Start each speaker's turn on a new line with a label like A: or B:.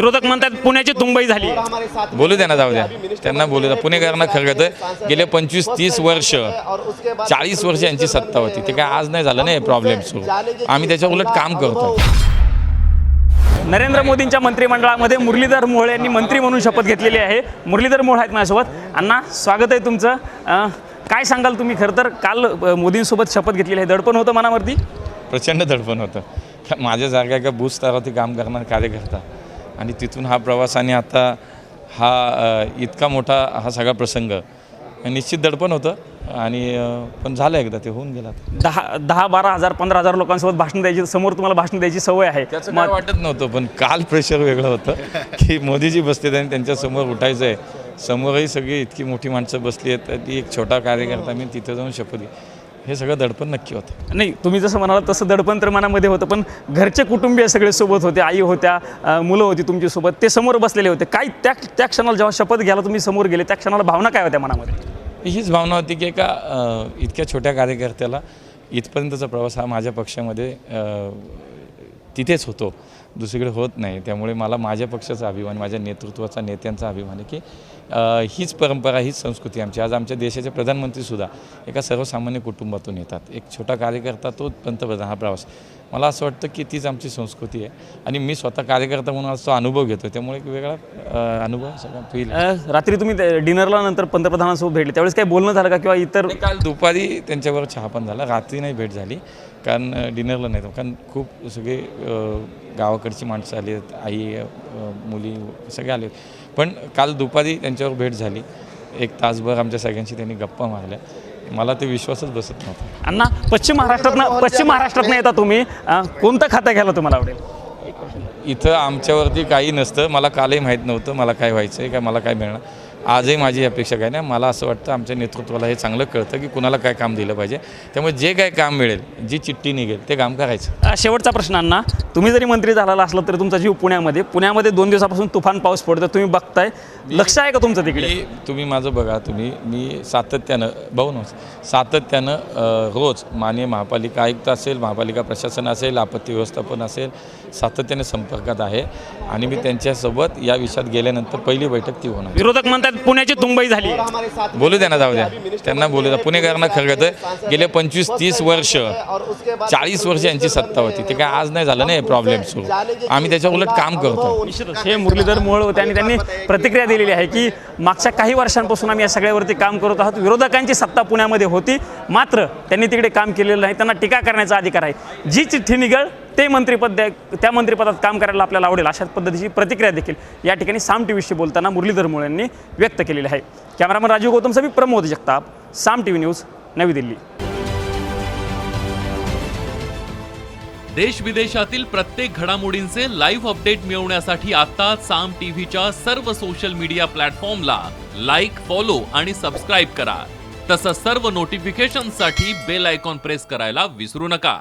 A: विरोधक म्हणतात पुण्याची तुंबई झाली.
B: बोलू द्या ना जाऊ द्या त्यांना बोलू द्या पुणेकरांना खरं कळतं गेले पंचवीस तीस वर्ष चाळीस वर्ष यांची सत्ता होती. ते काय आज नाही झालं नाही प्रॉब्लेम सुरू. आम्ही त्याच्या उलट काम करतो.
A: नरेंद्र मोदींच्या मंत्रिमंडळामध्ये मुरलीधर मोहोळ यांनी मंत्री म्हणून शपथ घेतलेली आहे. मुरलीधर मोहोळ आहेत माझ्यासोबत. अण्णा स्वागत आहे तुमचं. काय सांगाल तुम्ही खरं तर? काल मोदींसोबत शपथ घेतलेली आहे. दडपण होतं मनावरती?
B: प्रचंड दडपण होतं. माझ्यासारखा एका बूथ स्तरावरती काम करणारा कार्यकर्ता. आणि तिथून हा प्रवास आणि आता हा इतका मोठा हा सगळा प्रसंग. निश्चित दडपण होतं आणि पण झालं एकदा ते होऊन गेला
A: दहा दहा बारा हजार पंधरा हजार लोकांसोबत भाषण द्यायची समोर तुम्हाला भाषण द्यायची सवय आहे.
B: त्याचं काय वाटत नव्हतं पण काल प्रेशर वेगळं होतं की मोदीजी बसले आणि त्यांच्यासमोर उठायचं आहे समोरही सगळी इतकी मोठी माणसं बसली आहेत ती एक छोटा कार्यकर्ता मी तिथं जाऊन शपथ हे सगळं दडपण नक्की होतं.
A: नाही तुम्ही जसं म्हणाला तसं दडपण तर मनामध्ये होतं पण घरचे कुटुंबीय सगळे सोबत होते आई होत्या मुलं होती तुमची सोबत ते समोर बसलेले होते. काय त्या त्या क्षणाला जेव्हा शपथ घ्यायला तुम्ही समोर गेले त्या क्षणाला भावना काय होत्या मनामध्ये?
B: हीच भावना होती की एका इतक्या छोट्या कार्यकर्त्याला इथपर्यंतचा प्रवास हा माझ्या पक्षामध्ये तिथेच होतो. दुसरीकडे होत नाही. त्यामुळे मला माझ्या पक्षाचा अभिमान माझ्या नेतृत्वाचा नेत्यांचा अभिमान आहे की हीच परंपरा हीच संस्कृती आमची. आज आमच्या देशाचे प्रधानमंत्रीसुद्धा एका सर्वसामान्य कुटुंबातून येतात. एक छोटा कार्यकर्ता तो पंतप्रधान हा प्रवास. मला असं वाटतं की तीच आमची संस्कृती आहे. आणि मी स्वतः कार्यकर्ता म्हणून आज तो अनुभव घेतो त्यामुळे एक वेगळा अनुभव सगळा फील
A: अं, रात्री तुम्ही डिनरला नंतर पंतप्रधानांसोबत भेटले. त्यावेळेस काही बोलणं झालं का किंवा इतर
B: काल दुपारी त्यांच्यावर चहा पण झाला. रात्री नाही भेट झाली. कारण डिनरला नाही. कारण खूप सगळे अ, गावाकडची माणसं आली आहेत आई मुली सगळे आले आहेत. पण काल दुपारी त्यांच्यावर भेट झाली. एक तासभर आमच्या सगळ्यांशी त्यांनी गप्पा मारल्या. मला ते विश्वासच बसत नव्हता.
A: अण्णा पश्चिम महाराष्ट्रातनं पश्चिम महाराष्ट्रातनं येता तुम्ही. कोणतं खातं घ्यायला तुम्हाला आवडेल?
B: इथं आमच्यावरती काही नसतं. मला कालही माहीत नव्हतं. मला काय व्हायचं आहे काय मला काय मिळणार? आजही माझी अपेक्षा काय नाही. मला असं वाटतं आमच्या नेतृत्वाला हे चांगलं कळतं की कुणाला काय काम दिलं पाहिजे. त्यामुळे जे काय काम मिळेल जी चिठ्ठी निघेल ते काम करायचं.
A: शेवटचा प्रश्न अण्णा. तुम्ही जरी मंत्री झालेला असला तरी तुमचा जीव पुण्यामध्ये. पुण्यामध्ये दोन दिवसापासून तुफान पाऊस पडतो तुम्ही बघताय. लक्ष आहे का तुमचं तिकडे?
B: तुम्ही माझं बघा तुम्ही मी सातत्यानं भाऊ नव्हतं सातत्यानं रोज माननीय महापालिका आयुक्त असेल महापालिका प्रशासन असेल आपत्ती व्यवस्थापन असेल सातत्याने संपर्कात आहे. आणि मी त्यांच्यासोबत या विषयात गेल्यानंतर पहिली बैठक ती होणार.
A: विरोधक म्हणतात पुण्याची तुंबई झाली.
B: बोलू द्या ना जाऊ द्या. त्यांना बोलू द्या. पुणेकरांना खरं कळतं गेले पंचवीस तीस वर्ष चाळीस वर्ष यांची सत्ता होती. ते काय आज नाही झालं नाही प्रॉब्लेम सुरू. आम्ही त्याच्या उलट काम करतो.
A: निश्चितच. हे मुरलीधर मोहोळ होते आणि त्यांनी प्रतिक्रिया दिलेली आहे की मागच्या काही वर्षांपासून आम्ही या सगळ्यावरती काम करत आहोत. विरोधकांची सत्ता पुण्यामध्ये होती. मात्र त्यांनी तिकडे काम केलेलं नाही. त्यांना टीका करण्याचा अधिकार आहे. जी चिठ्ठी निघळ ते मंत्रिपद त्या मंत्रिपदात काम करायला आपल्याला आवडेल अशाच पद्धतीची प्रतिक्रिया देखील या ठिकाणी साम टी व्हीशी बोलताना मुरलीधर मोहोळ यांनी व्यक्त केलेली आहे. कॅमेरामन राजीव गौतम सभी Pramod Jagtap Saam T V news Navi Delhi.
C: देश विदेशातील प्रत्येक घडामोडींचे लाईव्ह अपडेट मिळवण्यासाठी आता साम टीव्हीच्या सर्व सोशल मीडिया प्लॅटफॉर्मला लाईक फॉलो आणि सबस्क्राईब करा. तसंच सर्व नोटिफिकेशनसाठी बेल आयकॉन प्रेस करायला विसरू नका.